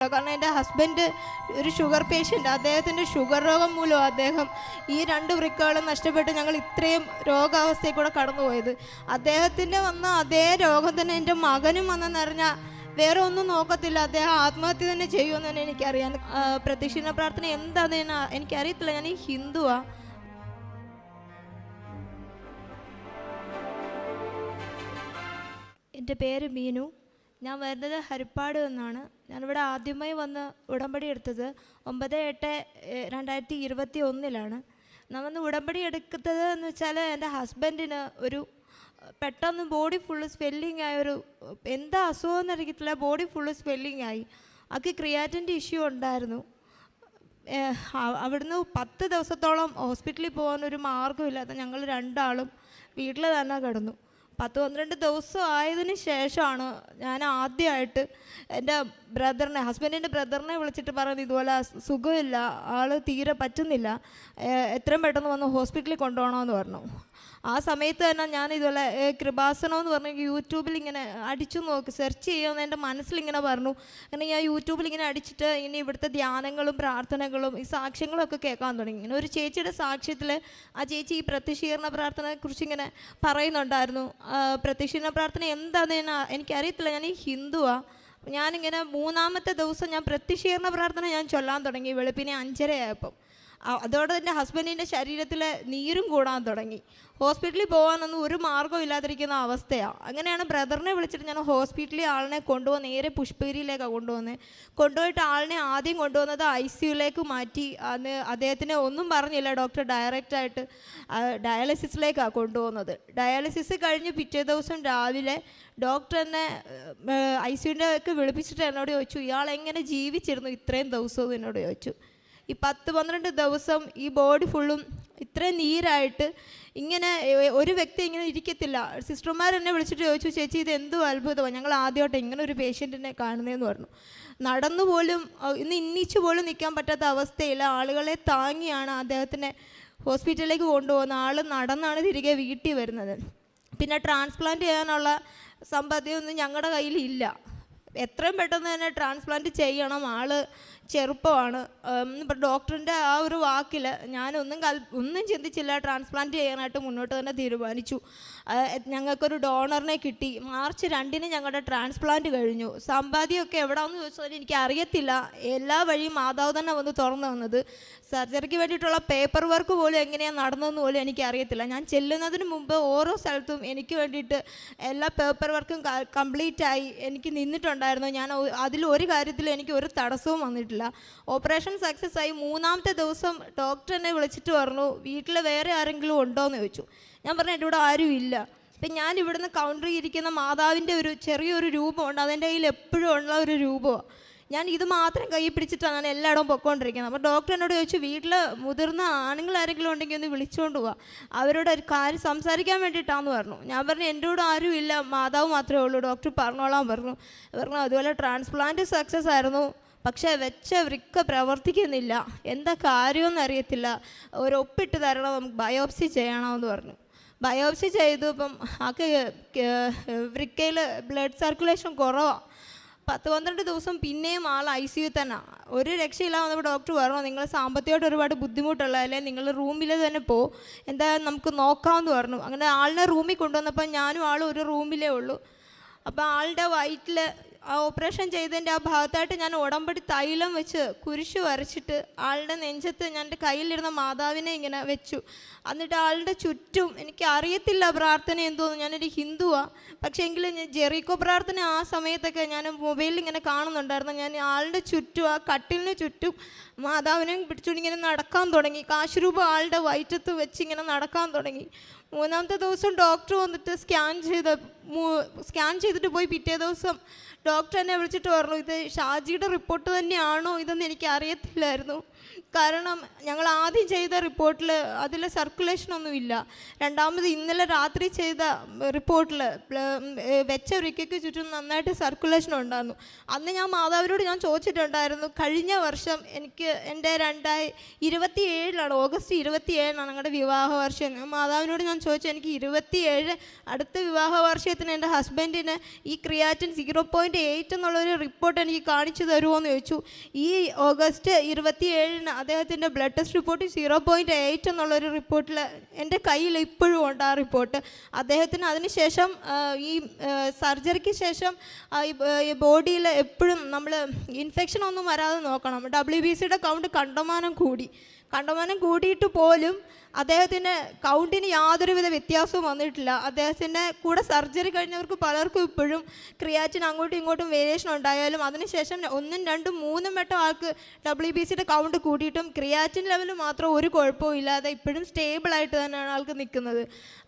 കാരണം എന്റെ ഹസ്ബൻഡ് ഒരു ഷുഗർ പേഷ്യന്റ് അദ്ദേഹത്തിന്റെ ഷുഗർ രോഗം മൂലം അദ്ദേഹം ഈ രണ്ട് വൃക്കകളും നഷ്ടപ്പെട്ട് ഞങ്ങൾ ഇത്രയും രോഗാവസ്ഥയിൽ കൂടെ കടന്നുപോയത്. അദ്ദേഹത്തിന്റെ വന്ന അതേ രോഗം തന്നെ എന്റെ മകനും വന്നെന്നറിഞ്ഞാൽ വേറെ ഒന്നും നോക്കത്തില്ല. അദ്ദേഹം ആത്മഹത്യ തന്നെ ചെയ്യുമെന്ന് തന്നെ എനിക്കറിയാം പ്രദക്ഷിണ പ്രാർത്ഥന എന്താണെന്ന് എനിക്കറിയത്തില്ല. ഞാൻ ഈ ഹിന്ദുവാണ് എന്റെ പേര് മീനു. ഞാൻ വരുന്നത് ഹരിപ്പാട് നിന്നാണ്. ഞാനിവിടെ ആദ്യമായി വന്ന് ഉടമ്പടി എടുത്തത് ഒമ്പത് എട്ട് രണ്ടായിരത്തി ഇരുപത്തി ഒന്നിലാണ്. ഞാൻ വന്ന് ഉടമ്പടി എടുക്കുന്നത് എന്ന് വെച്ചാൽ എന്റെ ഹസ്ബൻഡിന് ഒരു പെട്ടെന്ന് ബോഡി ഫുള്ള് സ്വെല്ലിംഗ് ആയ ഒരു എന്താ അസുഖം എന്നറിയത്തില്ല ബോഡി ഫുള്ള് സ്വെല്ലിംഗ് ആയി. അക്ക് ക്രിയാറ്റിന്റെ ഇഷ്യൂ ഉണ്ടായിരുന്നു. അവിടുന്ന് പത്ത് ദിവസത്തോളം ഹോസ്പിറ്റലിൽ പോകാൻ ഒരു മാർഗമില്ലാത്ത ഞങ്ങൾ രണ്ടാളും വീട്ടിൽ തന്നെ കിടന്നു. പത്ത് പന്ത്രണ്ട് ദിവസം ആയതിനു ശേഷമാണ് ഞാൻ ആദ്യമായിട്ട് എന്റെ ബ്രദറിനെ ഹസ്ബൻഡിന്റെ ബ്രദറിനെ വിളിച്ചിട്ട് പറയുന്നത് ഇതുപോലെ സുഖമില്ല ആൾ തീരെ പറ്റുന്നില്ല എത്രയും പെട്ടെന്ന് വന്ന് ഹോസ്പിറ്റലിൽ കൊണ്ടുപോകണമെന്ന് പറഞ്ഞു. ആ സമയത്ത് തന്നെ ഞാൻ ഇതുപോലെ കൃപാസനം എന്ന് പറഞ്ഞ യൂട്യൂബിൽ ഇങ്ങനെ അടിച്ചു നോക്കി സെർച്ച് ചെയ്യുമെന്ന് എന്റെ മനസ്സിലിങ്ങനെ പറഞ്ഞു. അങ്ങനെ ഞാൻ യൂട്യൂബിൽ ഇങ്ങനെ അടിച്ചിട്ട് ഇനി ഇവിടുത്തെ ധ്യാനങ്ങളും പ്രാർത്ഥനകളും ഈ സാക്ഷ്യങ്ങളൊക്കെ കേൾക്കാൻ തുടങ്ങി. ഇങ്ങനെ ഒരു ചേച്ചിയുടെ സാക്ഷ്യത്തിൽ ആ ചേച്ചി ഈ പ്രത്യക്ഷീകരണ പ്രാർത്ഥനയെക്കുറിച്ച് ഇങ്ങനെ പറയുന്നുണ്ടായിരുന്നു. പ്രത്യക്ഷീകരണ പ്രാർത്ഥന എന്താണെന്ന് എനിക്കറിയത്തില്ല. ഞാൻ ഈ ഹിന്ദുവാണ് ഞാനിങ്ങനെ മൂന്നാമത്തെ ദിവസം ഞാൻ പ്രത്യക്ഷീകരണ പ്രാർത്ഥന ഞാൻ ചൊല്ലാൻ തുടങ്ങി. വെളുപ്പിനെ അഞ്ചരയായപ്പം. അതോടെ തന്നെ ഹസ്ബൻഡിന്റെ ശരീരത്തിൽ നീരും കൂടാൻ തുടങ്ങി. ഹോസ്പിറ്റലിൽ പോകാനൊന്നും ഒരു മാർഗവും ഇല്ലാതിരിക്കുന്ന അവസ്ഥയാണ് അങ്ങനെയാണ് ബ്രദറിനെ വിളിച്ചിട്ട് ഞാൻ ഹോസ്പിറ്റലിൽ ആളിനെ കൊണ്ടുപോകുന്ന നേരെ പുഷ്പഗിരിയിലേക്കാണ് കൊണ്ടുപോകുന്നത് കൊണ്ടുപോയിട്ട് ആളിനെ ആദ്യം കൊണ്ടുവന്നത് ഐ സിയുലേക്ക് മാറ്റി. അന്ന് അദ്ദേഹത്തിന് ഒന്നും പറഞ്ഞില്ല. ഡോക്ടർ ഡയറക്റ്റായിട്ട് ഡയാലിസിസിലേക്കാണ് കൊണ്ടുപോകുന്നത് ഡയാലിസിസ് കഴിഞ്ഞ് പിറ്റേ ദിവസം രാവിലെ ഡോക്ടർ എന്നെ ഐ സിയുന്റെ ഒക്കെ വിളിപ്പിച്ചിട്ട് എന്നോട് ചോദിച്ചു ഇയാൾ എങ്ങനെ ജീവിച്ചിരുന്നു ഇത്രയും ദിവസവും? എന്നോട് ചോദിച്ചു. ഈ പത്ത് പന്ത്രണ്ട് ദിവസം ഈ ബോഡി ഫുള്ളും ഇത്രയും നീരായിട്ട് ഇങ്ങനെ ഒരു വ്യക്തി ഇങ്ങനെ ഇരിക്കത്തില്ല. സിസ്റ്റർമാർ എന്നെ വിളിച്ചിട്ട് ചോദിച്ചു ചേച്ചി ഇത് എന്തോ അത്ഭുതമാണ് ഞങ്ങൾ ആദ്യമായിട്ട് ഇങ്ങനെ ഒരു പേഷ്യന്റിനെ കാണുന്നതെന്ന് പറഞ്ഞു. നടന്നു പോലും ഇന്ന് ഇന്നിച്ചു പോലും നിൽക്കാൻ പറ്റാത്ത അവസ്ഥയിൽ ആളുകളെ താങ്ങിയാണ് അദ്ദേഹത്തിനെ ഹോസ്പിറ്റലിലേക്ക് കൊണ്ടുപോകുന്ന ആൾ നടന്നാണ് തിരികെ വീട്ടിൽ വരുന്നത്. പിന്നെ ട്രാൻസ്പ്ലാന്റ് ചെയ്യാനുള്ള സമ്പാദ്യമൊന്നും ഞങ്ങളുടെ കയ്യിലില്ല എത്രയും പെട്ടെന്ന് തന്നെ ട്രാൻസ്പ്ലാന്റ് ചെയ്യണം ആൾ ചെറുപ്പമാണ്. ഡോക്ടറിന്റെ ആ ഒരു വാക്കിൽ ഞാനൊന്നും കൽ ഒന്നും ചിന്തിച്ചില്ല. ട്രാൻസ്പ്ലാന്റ് ചെയ്യാനായിട്ട് മുന്നോട്ട് തന്നെ തീരുമാനിച്ചു. ഞങ്ങൾക്കൊരു ഡോണറിനെ കിട്ടി. മാർച്ച് രണ്ടിന് ഞങ്ങളുടെ ട്രാൻസ്പ്ലാന്റ് കഴിഞ്ഞു. സമ്പാദ്യമൊക്കെ എവിടെയാണെന്ന് ചോദിച്ചാൽ എനിക്ക് അറിയത്തില്ല. എല്ലാ വഴിയും മാതാവ് തന്നെ വന്ന് തുറന്നു തന്നത്. സർജറിക്ക് വേണ്ടിയിട്ടുള്ള പേപ്പർ വർക്ക് പോലും എങ്ങനെയാണ് നടന്നതെന്ന് പോലും എനിക്ക് അറിയത്തില്ല. ഞാൻ ചെല്ലുന്നതിന് മുമ്പ് ഓരോ സ്ഥലത്തും എനിക്ക് വേണ്ടിയിട്ട് എല്ലാ പേപ്പർ വർക്കും കംപ്ലീറ്റ് ആയി എനിക്ക് നിന്നിട്ടുണ്ടായിരുന്നു. ഞാൻ അതിൽ ഒരു കാര്യത്തിലും എനിക്ക് ഒരു തടസ്സവും വന്നിട്ടില്ല. ഓപ്പറേഷൻ സക്സസ് ആയി മൂന്നാമത്തെ ദിവസം ഡോക്ടർ എന്നെ വിളിച്ചിട്ട് പറഞ്ഞു വീട്ടിൽ വേറെ ആരെങ്കിലും ഉണ്ടോ എന്ന് ചോദിച്ചു. ഞാൻ പറഞ്ഞു എന്റെ ഇവിടെ ആരും ഇല്ല. അപ്പം ഞാൻ ഇവിടുന്ന് കൗണ്ടറിൽ ഇരിക്കുന്ന മാതാവിന്റെ ഒരു ചെറിയൊരു രൂപമുണ്ട്. അതെന്റെ കയ്യിൽ എപ്പോഴും ഉള്ള ഒരു രൂപമാണ് ഞാൻ ഇത് മാത്രം കൈ പിടിച്ചിട്ടാണ് ഞാൻ എല്ലായിടവും പൊയ്ക്കൊണ്ടിരിക്കുന്നത് അപ്പോൾ ഡോക്ടർ എന്നോട് ചോദിച്ചു വീട്ടിൽ മുതിർന്ന ആണുങ്ങൾ ആരെങ്കിലും ഉണ്ടെങ്കിൽ ഒന്ന് വിളിച്ചുകൊണ്ട് പോവാ. അവരോട് ഒരു കാര്യം സംസാരിക്കാൻ വേണ്ടിയിട്ടാന്ന് പറഞ്ഞു. ഞാൻ പറഞ്ഞു എന്റെ കൂടെ ആരും ഇല്ല. മാതാവ് മാത്രമേ ഉള്ളൂ. ഡോക്ടർ പറഞ്ഞോളാൻ പറഞ്ഞു. പറഞ്ഞു അതുപോലെ ട്രാൻസ്പ്ലാന്റ് സക്സസ് ആയിരുന്നു. പക്ഷേ വെച്ച വൃക്ക പ്രവർത്തിക്കുന്നില്ല. എന്താ കാര്യമെന്ന് അറിയത്തില്ല. ഒരു ഒപ്പിട്ട് തരണം നമുക്ക് ബയോപ്സി ചെയ്യണമെന്ന് പറഞ്ഞു. ബയോപ്സി ചെയ്തു ഇപ്പം ആക്ക് വൃക്കയിൽ ബ്ലഡ് സർക്കുലേഷൻ കുറവാണ് പത്ത് പന്ത്രണ്ട് ദിവസം പിന്നെയും ആൾ ഐ സി യു തന്നെ. ഒരു രക്ഷയില്ല വന്നപ്പോൾ ഡോക്ടർ പറഞ്ഞു നിങ്ങൾ സാമ്പത്തികമായിട്ട് ഒരുപാട് ബുദ്ധിമുട്ടുള്ള അല്ലെങ്കിൽ നിങ്ങൾ റൂമിൽ തന്നെ പോ. എന്തായാലും നമുക്ക് നോക്കാമെന്ന് പറഞ്ഞു. അങ്ങനെ ആളിനെ റൂമിൽ കൊണ്ടുവന്നപ്പോൾ ഞാനും ആളും ഒരു റൂമിലേ ഉള്ളൂ. അപ്പോൾ ആളുടെ വയറ്റിൽ ആ ഓപ്പറേഷൻ ചെയ്തതിന്റെ ആ ഭാഗത്തായിട്ട് ഞാൻ ഉടമ്പടി തൈലം വെച്ച് കുരിശ് വരച്ചിട്ട് ആളുടെ നെഞ്ചത്ത് ഞാൻ എന്റെ കയ്യിലിരുന്ന മാതാവിനെ ഇങ്ങനെ വെച്ചു. എന്നിട്ട് ആളുടെ ചുറ്റും എനിക്ക് അറിയത്തില്ല പ്രാർത്ഥന എന്തോന്ന്. ഞാനൊരു ഹിന്ദുവാണ് പക്ഷേ എങ്കിലും ജെറിക്കോ പ്രാർത്ഥന ആ സമയത്തൊക്കെ ഞാൻ മൊബൈലിൽ ഇങ്ങനെ കാണുന്നുണ്ടായിരുന്നു. ഞാൻ ആളുടെ ചുറ്റും ആ കട്ടിലിന് ചുറ്റും മാതാവിനെ പിടിച്ചുകൊണ്ട് ഇങ്ങനെ നടക്കാൻ തുടങ്ങി. കാശുരൂപ ആളുടെ വയറ്റത്ത് വെച്ച് ഇങ്ങനെ നടക്കാൻ തുടങ്ങി. മൂന്നാമത്തെ ദിവസം ഡോക്ടർ വന്നിട്ട് സ്കാൻ ചെയ്ത സ്കാൻ ചെയ്തിട്ട് പോയി പിറ്റേ ദിവസം ഡോക്ടർ എന്നെ വിളിച്ചിട്ട് പറഞ്ഞു ഇത് ഷാജിയുടെ റിപ്പോർട്ട് തന്നെയാണോ ഇതെന്ന് എനിക്ക് അറിയത്തില്ലായിരുന്നു. കാരണം ഞങ്ങൾ ആദ്യം ചെയ്ത റിപ്പോർട്ടിൽ അതിൽ ഒന്നുമില്ല രണ്ടാമത് ഇന്നലെ രാത്രി ചെയ്ത റിപ്പോർട്ടിൽ വെച്ച വൃക്കയ്ക്ക് ചുറ്റും നന്നായിട്ട് സർക്കുലേഷൻ ഉണ്ടായിരുന്നു. അന്ന് ഞാൻ മാതാവിനോട് ഞാൻ ചോദിച്ചിട്ടുണ്ടായിരുന്നു കഴിഞ്ഞ വർഷം എനിക്ക് എന്റെ രണ്ടായി ഇരുപത്തി ഏഴിലാണ് ഓഗസ്റ്റ് ഇരുപത്തി ഏഴിനാണ് ഞങ്ങളുടെ വിവാഹ വർഷം മാതാവിനോട് ഞാൻ ചോദിച്ചു എനിക്ക് ഇരുപത്തി ഏഴ് അടുത്ത വിവാഹ വർഷത്തിന് എന്റെ ഹസ്ബൻഡിന് ഈ ക്രിയാറ്റിൻ സീറോ പോയിന്റ് എയ്റ്റ് എന്നുള്ളൊരു റിപ്പോർട്ട് എനിക്ക് കാണിച്ചു തരുമോ എന്ന് ചോദിച്ചു. ഈ ഓഗസ്റ്റ് ഇരുപത്തി ഏഴിന് അദ്ദേഹത്തിന്റെ blood test report zero point eight എന്നുള്ളൊരു റിപ്പോർട്ടിൽ എന്റെ കയ്യിൽ ഇപ്പോഴും ഉണ്ട് ആ റിപ്പോർട്ട് അദ്ദേഹത്തിന് അതിനുശേഷം ശേഷം ഈ സർജറിക്ക് ശേഷം ഈ ബോഡിയിൽ എപ്പോഴും നമ്മൾ ഇൻഫെക്ഷൻ ഒന്നും വരാതെ നോക്കണം. ഡബ്ല്യു ബി സിയുടെ കൗണ്ട് കണ്ടമാനം കൂടി. കണ്ടമാനം കൂടിയിട്ട് പോലും അദ്ദേഹത്തിന്റെ കൗണ്ടിന് യാതൊരുവിധ വ്യത്യാസവും വന്നിട്ടില്ല. അദ്ദേഹത്തിന്റെ കൂടെ സർജറി കഴിഞ്ഞവർക്ക് പലർക്കും ഇപ്പോഴും ക്രിയാറ്റിൻ അങ്ങോട്ടും ഇങ്ങോട്ടും വേരിയേഷൻ ഉണ്ടായാലും അതിനുശേഷം ഒന്നും രണ്ടും മൂന്നും വട്ടം ആൾക്ക് ഡബ്ല്യു ബി സിയുടെ കൗണ്ട് കൂട്ടിയിട്ടും ക്രിയാറ്റിൻ ലെവൽ മാത്രം ഒരു കുഴപ്പവും ഇല്ലാതെ ഇപ്പോഴും സ്റ്റേബിളായിട്ട് തന്നെയാണ് ആൾക്ക് നിൽക്കുന്നത്.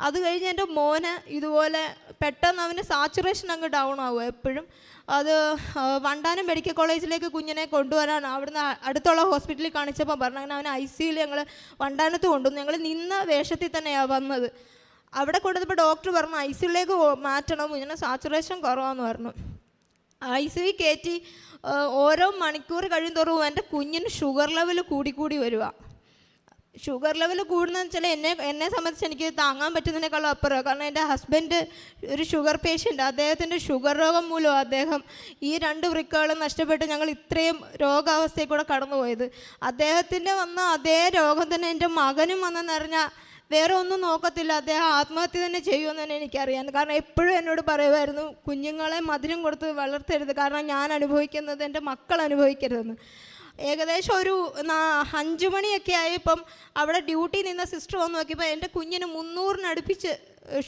അത് കഴിഞ്ഞ് എന്റെ മോന് ഇതുപോലെ പെട്ടെന്ന് അവന് സാച്ചുറേഷൻ അങ്ങ് ഡൗൺ ആവുക എപ്പോഴും. അത് വണ്ടാനം മെഡിക്കൽ കോളേജിലേക്ക് കുഞ്ഞിനെ കൊണ്ടുവരാൻ അവിടുന്ന് അടുത്തുള്ള ഹോസ്പിറ്റലിൽ കാണിച്ചപ്പോൾ പറഞ്ഞു അങ്ങനെ അവനെ ഐ സിയിൽ ഞങ്ങൾ വണ്ടാനത്ത് കൊണ്ടുവന്നു. ഞങ്ങൾ നിന്ന വേഷത്തിൽ തന്നെയാണ് വന്നത്. അവിടെ കൊണ്ടുവന്നപ്പോൾ ഡോക്ടർ പറഞ്ഞു ഐ സിയിലേക്ക് മാറ്റണം. കുഞ്ഞിനെ സാച്ചുറേഷൻ കുറവാന്ന് പറഞ്ഞു. ഐ സി കയറ്റി ഓരോ മണിക്കൂർ കഴിയുന്തോറും എന്റെ കുഞ്ഞിന് ഷുഗർ ലെവൽ കൂടിക്കൂടി വരിക ഷുഗർ ലെവൽ കൂടുന്നതെന്ന് വെച്ചാൽ എന്നെ എന്നെ സംബന്ധിച്ച് എനിക്ക് താങ്ങാൻ പറ്റുന്നതിനേക്കാളും അപ്പുറം. കാരണം എന്റെ ഹസ്ബൻഡ് ഒരു ഷുഗർ പേഷ്യന്റ് അദ്ദേഹത്തിന്റെ ഷുഗർ രോഗം മൂലം അദ്ദേഹം ഈ രണ്ട് വൃക്കകളും നഷ്ടപ്പെട്ട് ഞങ്ങൾ ഇത്രയും രോഗാവസ്ഥയിൽ കൂടെ കടന്നുപോയത്. അദ്ദേഹത്തിന്റെ വന്ന അതേ രോഗം തന്നെ എന്റെ മകനും വന്നെന്ന് പറഞ്ഞാൽ വേറെ ഒന്നും നോക്കത്തില്ല. അദ്ദേഹം ആത്മഹത്യ തന്നെ ചെയ്യുമെന്ന് തന്നെ എനിക്കറിയാം. കാരണം എപ്പോഴും എന്നോട് പറയുമായിരുന്നു കുഞ്ഞുങ്ങളെ മധുരം കൊടുത്ത് വളർത്തരുത്. കാരണം ഞാൻ അനുഭവിക്കുന്നത് എന്റെ മക്കൾ അനുഭവിക്കരുതെന്ന്. ഏകദേശം ഒരു അഞ്ച് മണിയൊക്കെ ആയപ്പം അവിടെ ഡ്യൂട്ടി നിന്ന സിസ്റ്റർ വന്ന് നോക്കിയപ്പോൾ എന്റെ കുഞ്ഞിന് മുന്നൂറിനടുപ്പിച്ച്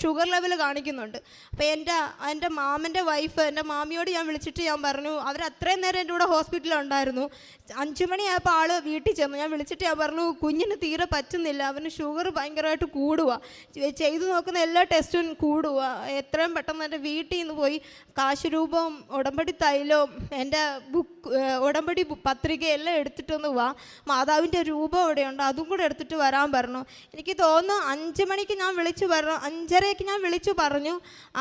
ഷുഗർ ലെവൽ കാണിക്കുന്നുണ്ട്. അപ്പോൾ എന്റെ എന്റെ മാമന്റെ വൈഫ് എന്റെ മാമിയോട് ഞാൻ വിളിച്ചിട്ട് ഞാൻ പറഞ്ഞു അവർ അത്രയും നേരം എന്റെ കൂടെ ഹോസ്പിറ്റലിൽ ഉണ്ടായിരുന്നു അഞ്ച് മണിയായപ്പോൾ ആൾ വീട്ടിൽ ചെന്നു. ഞാൻ വിളിച്ചിട്ട് ഞാൻ പറഞ്ഞു കുഞ്ഞിന് തീരെ പറ്റുന്നില്ല. അവന് ഷുഗർ ഭയങ്കരമായിട്ട് കൂടുക ചെയ്തു നോക്കുന്ന എല്ലാ ടെസ്റ്റും കൂടുക എത്രയും പെട്ടെന്ന് എന്റെ വീട്ടിൽ നിന്ന് പോയി കാശ് രൂപവും ഉടമ്പടി തൈലവും എന്റെ ബുക്ക് ഉടമ്പടി പത്രിക എല്ലാം എടുത്തിട്ടൊന്ന് വാ. മാതാവിന്റെ രൂപം ഇവിടെയുണ്ട് അതും കൂടെ എടുത്തിട്ട് വരാൻ പറഞ്ഞു. എനിക്ക് തോന്നുന്നു അഞ്ച് മണിക്ക് ഞാൻ വിളിച്ചു പറഞ്ഞു അഞ്ചരയ്ക്ക് ഞാൻ വിളിച്ചു പറഞ്ഞു.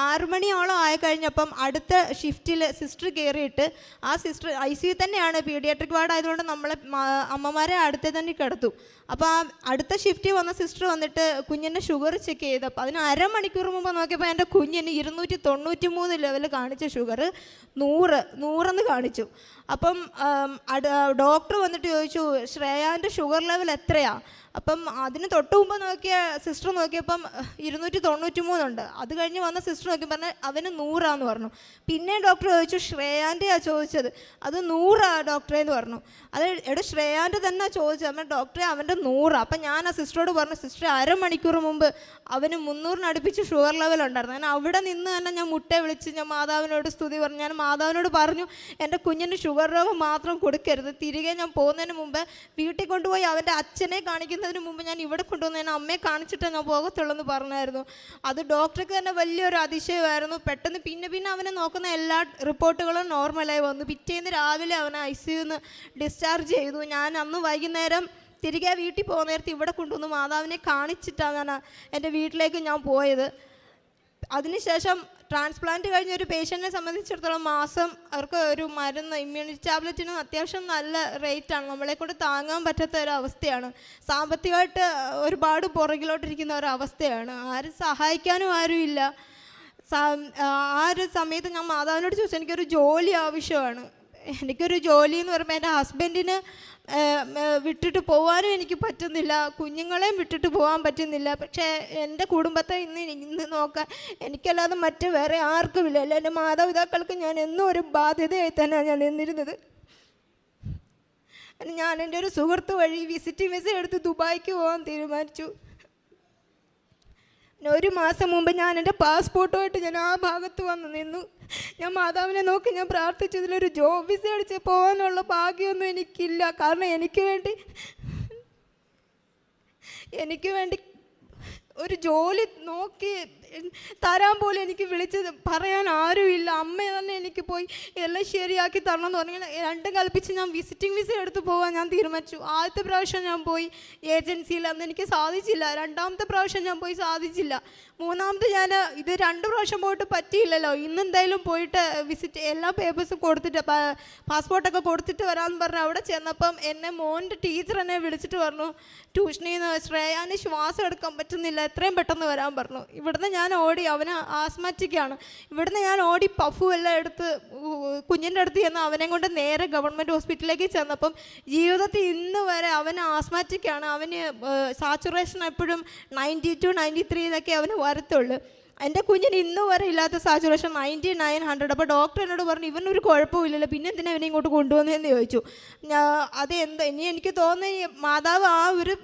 ആറു മണിയോളം ആയി കഴിഞ്ഞപ്പം അടുത്ത ഷിഫ്റ്റിൽ സിസ്റ്റർ കയറിയിട്ട് ആ സിസ്റ്റർ ഐ സി തന്നെയാണ്. പീഡിയാട്രിക് വാർഡ് ആയതുകൊണ്ട് നമ്മളെ അമ്മമാരെ അടുത്തേ തന്നെ കിടത്തു. അപ്പോൾ ആ അടുത്ത ഷിഫ്റ്റിൽ വന്ന സിസ്റ്റർ വന്നിട്ട് കുഞ്ഞിന്റെ ഷുഗർ ചെക്ക് ചെയ്തു. അപ്പോൾ അതിന് അരമണിക്കൂർ മുമ്പ് നോക്കിയപ്പോൾ എന്റെ കുഞ്ഞിന് ഇരുന്നൂറ്റി തൊണ്ണൂറ്റി മൂന്ന് ലെവൽ കാണിച്ച ഷുഗർ നൂറ് നൂറെന്ന് കാണിച്ചു. അപ്പം ഡോക്ടർ വന്നിട്ട് ചോദിച്ചു ശ്രേയാന്റെ ഷുഗർ ലെവൽ എത്രയാ? അപ്പം അതിന് തൊട്ട് മുമ്പ് നോക്കിയ സിസ്റ്റർ നോക്കിയപ്പം ഇരുന്നൂറ്റി തൊണ്ണൂറ്റി മൂന്നുണ്ട് അത് കഴിഞ്ഞ് വന്ന സിസ്റ്റർ നോക്കി പറഞ്ഞ അവന് നൂറാന്ന് പറഞ്ഞു. പിന്നെ ഡോക്ടർ ചോദിച്ചു ശ്രേയാന്റെയാ ചോദിച്ചത്? അത് നൂറാ ഡോക്ടറെ എന്ന് പറഞ്ഞു. അത് എട ശ്രേയാന്റെ തന്നെ ചോദിച്ചത്. അപ്പം ഡോക്ടറെ അവന്റെ നൂറാ. അപ്പം ഞാൻ ആ സിസ്റ്ററോട് പറഞ്ഞു സിസ്റ്റർ അരമണിക്കൂർ മുമ്പ് അവന് മുന്നൂറിനടുപ്പിച്ച് ഷുഗർ ലെവൽ ഉണ്ടായിരുന്നു. ഞാൻ അവിടെ നിന്ന് തന്നെ ഞാൻ മുട്ട വിളിച്ച് ഞാൻ മാതാവിനോട് സ്തുതി പറഞ്ഞു. ഞാൻ മാതാവിനോട് പറഞ്ഞു എന്റെ കുഞ്ഞിന് ഷുഗർ രോഗം മാത്രം കൊടുക്കരുത്. തിരികെ ഞാൻ പോകുന്നതിന് മുമ്പ് വീട്ടിൽ കൊണ്ടുപോയി അവന്റെ അച്ഛനെ കാണിക്കുന്നതിന് മുമ്പ് ഞാൻ ഇവിടെ കൊണ്ടുവന്ന് ഞാൻ അമ്മയെ കാണിച്ചിട്ടേ ഞാൻ പോകത്തുള്ളൂ എന്ന് പറഞ്ഞായിരുന്നു. അത് ഡോക്ടർക്ക് തന്നെ വലിയൊരു അതിശയമായിരുന്നു. പെട്ടെന്ന് പിന്നെ പിന്നെ അവനെ നോക്കുന്ന എല്ലാ റിപ്പോർട്ടുകളും നോർമലായി വന്നു. പിറ്റേന്ന് രാവിലെ അവനെ ഐ സിയുന്ന് ഡിസ്ചാർജ് ചെയ്തു. ഞാൻ അന്ന് വൈകുന്നേരം തിരികെ വീട്ടിൽ പോകുന്ന നേരത്ത് ഇവിടെ കൊണ്ടുവന്ന് മാതാവിനെ കാണിച്ചിട്ടാണ് ഞാൻ എന്റെ വീട്ടിലേക്ക് ഞാൻ പോയത്. അതിനുശേഷം ട്രാൻസ്പ്ലാന്റ് കഴിഞ്ഞ ഒരു പേഷ്യന്റിനെ സംബന്ധിച്ചിടത്തോളം മാസം അവർക്ക് ഒരു മരുന്ന് ഇമ്മ്യൂണിറ്റി ടാബ്ലറ്റിനും അത്യാവശ്യം നല്ല റേറ്റാണ് നമ്മളെ കൊണ്ട് താങ്ങാൻ പറ്റാത്ത ഒരു അവസ്ഥയാണ്. സാമ്പത്തികമായിട്ട് ഒരുപാട് പുറകിലോട്ടിരിക്കുന്ന ഒരു അവസ്ഥയാണ്. ആരും സഹായിക്കാനും ആരുമില്ല ആ ഒരു സമയത്ത് ഞാൻ മാതാവിനോട് ചോദിച്ചു എനിക്കൊരു ജോലി ആവശ്യമാണ്. എനിക്കൊരു ജോലി എന്ന് പറയുമ്പോൾ എന്റെ ഹസ്ബൻഡിന് വിട്ടിട്ട് പോകാനും എനിക്ക് പറ്റുന്നില്ല. കുഞ്ഞുങ്ങളെയും വിട്ടിട്ട് പോകാൻ പറ്റുന്നില്ല. പക്ഷേ എന്റെ കുടുംബത്തെ ഇന്ന് ഇന്ന് നോക്കാൻ എനിക്കല്ലാതെ മറ്റ് വേറെ ആർക്കുമില്ല അല്ല എന്റെ മാതാപിതാക്കൾക്ക് ഞാൻ എന്നും ഒരു ബാധ്യതയായി തന്നെയാണ് ഞാൻ നിന്നിരുന്നത്. ഞാൻ എന്റെ ഒരു സുഹൃത്ത് വഴി വിസിറ്റിംഗ് വിസ എടുത്ത് ദുബായിക്ക് പോകാൻ തീരുമാനിച്ചു. ഒരു മാസം മുമ്പ് ഞാൻ എന്റെ പാസ്പോർട്ടുമായിട്ട് ഞാൻ ആ ഭാഗത്ത് വന്ന് നിന്നു. ഞാൻ മാതാവിനെ നോക്കി ഞാൻ പ്രാർത്ഥിച്ചതിലൊരു ജോബ് വിസ അടിച്ച് പോകാനുള്ള ഭാഗ്യമൊന്നും എനിക്കില്ല. കാരണം എനിക്ക് വേണ്ടി എനിക്ക് വേണ്ടി ഒരു ജോലി നോക്കി തരാൻ പോലും എനിക്ക് വിളിച്ച് പറയാൻ ആരുമില്ല അമ്മ തന്നെ എനിക്ക് പോയി എല്ലാം ശരിയാക്കി തരണം എന്ന് പറഞ്ഞാൽ രണ്ടും കൽപ്പിച്ച് ഞാൻ വിസിറ്റിംഗ് വിസ എടുത്ത് പോകാൻ ഞാൻ തീരുമാനിച്ചു. ആദ്യത്തെ പ്രാവശ്യം ഞാൻ പോയി ഏജൻസിയിൽ അന്ന് എനിക്ക് സാധിച്ചില്ല. രണ്ടാമത്തെ പ്രാവശ്യം ഞാൻ പോയി സാധിച്ചില്ല. മൂന്നാമത് ഞാൻ ഇത് രണ്ട് പ്രാവശ്യം പോയിട്ട് പറ്റിയില്ലല്ലോ. ഇന്ന് എന്തായാലും പോയിട്ട് വിസിറ്റ് എല്ലാ പേപ്പേഴ്സും കൊടുത്തിട്ട് പാസ്പോർട്ടൊക്കെ കൊടുത്തിട്ട് വരാമെന്ന് പറഞ്ഞ് അവിടെ ചെന്നപ്പം എന്നെ മോന്റെ ടീച്ചർ എന്നെ വിളിച്ചിട്ട് പറഞ്ഞു ട്യൂഷനിൽ നിന്ന് ശ്രേയാന് ശ്വാസം എടുക്കാൻ പറ്റുന്നില്ല. എത്രയും പെട്ടെന്ന് വരാൻ പറഞ്ഞു. ഇവിടുന്ന് ഞാൻ ഓടി അവന് ആസ്മാറ്റിക്കാണ് ഇവിടുന്ന് ഞാൻ ഓടി പഫു എല്ലാം എടുത്ത് കുഞ്ഞിന്റെ അടുത്ത് ചെന്ന് അവനെ കൊണ്ട് നേരെ ഗവൺമെന്റ് ഹോസ്പിറ്റലിലേക്ക് ചെന്നപ്പം ജീവിതത്തിൽ ഇന്ന് വരെ അവൻ ആസ്മാറ്റിക്കാണ് അവന് സാച്ചുറേഷൻ എപ്പോഴും നയന്റി ടു നയന്റി ത്രീയിലൊക്കെ അവന് വരത്തുള്ളൂ. എന്റെ കുഞ്ഞിന് ഇന്ന് വരെ ഇല്ലാത്ത സാച്ചുറേഷൻ നയന്റി നയൻ ഹൺഡ്രഡ്. അപ്പോൾ ഡോക്ടർ എന്നോട് പറഞ്ഞു ഇവനൊരു കുഴപ്പമില്ലല്ലോ. പിന്നെ എന്തിനാ ഇവനെ ഇങ്ങോട്ട് കൊണ്ടുവന്നതെന്ന് ചോദിച്ചു. അത് എന്താ ഇനി എനിക്ക് തോന്നുന്നു മാതാവ് ആ ഒരു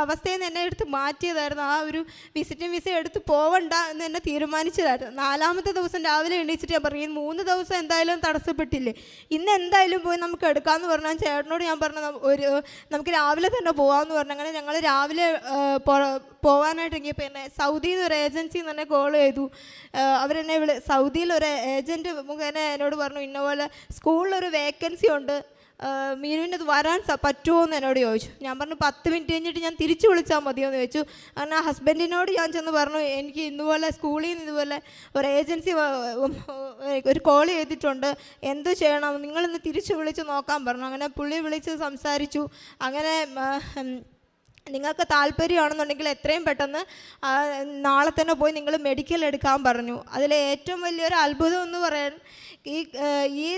അവസ്ഥയിൽ നിന്ന് എന്നെ എടുത്ത് മാറ്റിയതായിരുന്നു. ആ ഒരു വിസിറ്റിംഗ് വിസ എടുത്ത് പോവണ്ട എന്ന് എന്നെ തീരുമാനിച്ചതായിരുന്നു. നാലാമത്തെ ദിവസം രാവിലെ എണീച്ചിട്ട് ഞാൻ പറഞ്ഞു മൂന്ന് ദിവസം എന്തായാലും തടസ്സപ്പെട്ടില്ലേ? ഇന്ന് എന്തായാലും പോയി നമുക്ക് എടുക്കാമെന്ന് പറഞ്ഞാൽ ചേട്ടനോട് ഞാൻ പറഞ്ഞു ഒരു നമുക്ക് രാവിലെ തന്നെ പോകാമെന്ന് പറഞ്ഞു. അങ്ങനെ ഞങ്ങൾ രാവിലെ പോകാനായിട്ട് ഇറങ്ങിയപ്പോൾ എന്നെ സൗദിയിൽ നിന്ന് ഒരു തന്നെ കോൾ ചെയ്തു. ആ, അവരെന്നെ വിളി സൗദിയിൽ ഒരു ഏജന്റ് മുഖേന എന്നോട് പറഞ്ഞു ഇന്ന പോലെ സ്കൂളിലൊരു വേക്കൻസി ഉണ്ട്. മീനുവിന്റെ അത് വരാൻ പറ്റുമോ എന്ന് എന്നോട് ചോദിച്ചു. ഞാൻ പറഞ്ഞു പത്ത് മിനിറ്റ് കഴിഞ്ഞിട്ട് ഞാൻ തിരിച്ചു വിളിച്ചാൽ മതിയോ എന്ന് ചോദിച്ചു. അങ്ങനെ ആ ഹസ്ബൻഡിനോട് ഞാൻ ചെന്ന് പറഞ്ഞു എനിക്ക് ഇന്നുപോലെ സ്കൂളിൽ നിന്ന് ഇതുപോലെ ഒരു ഏജൻസി ഒരു കോൾ ചെയ്തിട്ടുണ്ട്. എന്ത് ചെയ്യണം? നിങ്ങളിന്ന് തിരിച്ചു വിളിച്ച് നോക്കാൻ പറഞ്ഞു. അങ്ങനെ പുള്ളി വിളിച്ച് സംസാരിച്ചു. അങ്ങനെ നിങ്ങൾക്ക് താല്പര്യമാണെന്നുണ്ടെങ്കിൽ എത്രയും പെട്ടെന്ന് നാളെ തന്നെ പോയി നിങ്ങൾ മെഡിക്കൽ എടുക്കാൻ പറഞ്ഞു. അതിൽ ഏറ്റവും വലിയൊരു അത്ഭുതം എന്ന് പറയാൻ ഈ ഈ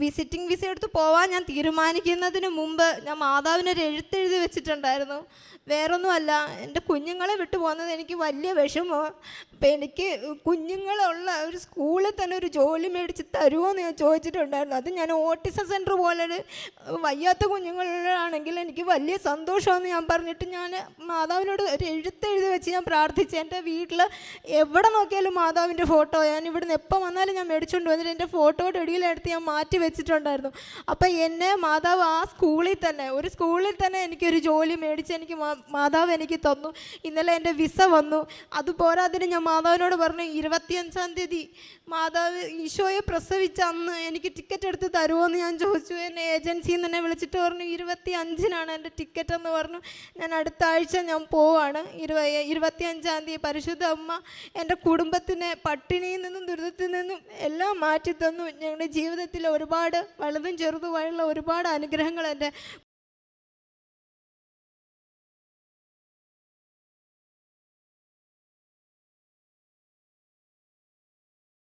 വിസിറ്റിംഗ് വിസ എടുത്ത് പോവാൻ ഞാൻ തീരുമാനിക്കുന്നതിന് മുമ്പ് ഞാൻ മാതാവിനൊരു എഴുത്തെഴുതി വെച്ചിട്ടുണ്ടായിരുന്നു. വേറൊന്നുമല്ല എന്റെ കുഞ്ഞുങ്ങളെ വിട്ടു പോകുന്നത് എനിക്ക് വലിയ വിഷമോ അപ്പം എനിക്ക് കുഞ്ഞുങ്ങളുള്ള ഒരു സ്കൂളിൽ തന്നെ ഒരു ജോലി മേടിച്ച് തരുമോ എന്ന് ഞാൻ ചോദിച്ചിട്ടുണ്ടായിരുന്നു. അത് ഞാൻ ഓട്ടിസം സെന്റർ പോലൊരു വയ്യാത്ത കുഞ്ഞുങ്ങളാണെങ്കിൽ എനിക്ക് വലിയ സന്തോഷമെന്ന് ഞാൻ പറഞ്ഞിട്ട് ഞാൻ മാതാവിനോട് ഒരു എഴുത്തെഴുതി വെച്ച് ഞാൻ പ്രാർത്ഥിച്ചു എന്റെ വീട്ടിൽ എവിടെ നോക്കിയാലും മാതാവിന്റെ ഫോട്ടോ. ഞാൻ ഇവിടുന്ന് എപ്പോൾ വന്നാലും ഞാൻ മേടിച്ചുകൊണ്ട് വന്നിട്ട് എന്റെ ഫോട്ടോയുടെ ഇടയിലെടുത്ത് ഞാൻ മാറ്റി വെച്ചിട്ടുണ്ടായിരുന്നു. അപ്പം എന്നെ മാതാവ് ആ സ്കൂളിൽ തന്നെ ഒരു സ്കൂളിൽ തന്നെ എനിക്കൊരു ജോലി മേടിച്ച് എനിക്ക് മാതാവ് എനിക്ക് തന്നു. ഇന്നലെ എന്റെ വിസ വന്നു. അതുപോരാതിന് ഞാൻ മാതാവിനോട് പറഞ്ഞു ഇരുപത്തിയഞ്ചാം തീയതി മാതാവ് ഈശോയെ പ്രസവിച്ച അന്ന് എനിക്ക് ടിക്കറ്റ് എടുത്ത് തരുമോ എന്ന് ഞാൻ ചോദിച്ചു. എന്നെ ഏജൻസിയിൽ നിന്ന് വിളിച്ചിട്ട് പറഞ്ഞു ഇരുപത്തി അഞ്ചിനാണ് എന്റെ ടിക്കറ്റ് എന്ന് പറഞ്ഞു. ഞാൻ അടുത്ത ആഴ്ച ഞാൻ പോവാണ്. ഇരുപ ഇരുപത്തി അഞ്ചാം തീയതി പരിശുദ്ധ അമ്മ എന്റെ കുടുംബത്തിനെ പട്ടിണിയിൽ നിന്നും ദുരിതത്തിൽ നിന്നും എല്ലാം മാറ്റി തന്നു ഞങ്ങളുടെ ജീവിതത്തിൽ ഒരുപാട് വലുതും ചെറുതുമായുള്ള ഒരുപാട് അനുഗ്രഹങ്ങൾ എന്റെ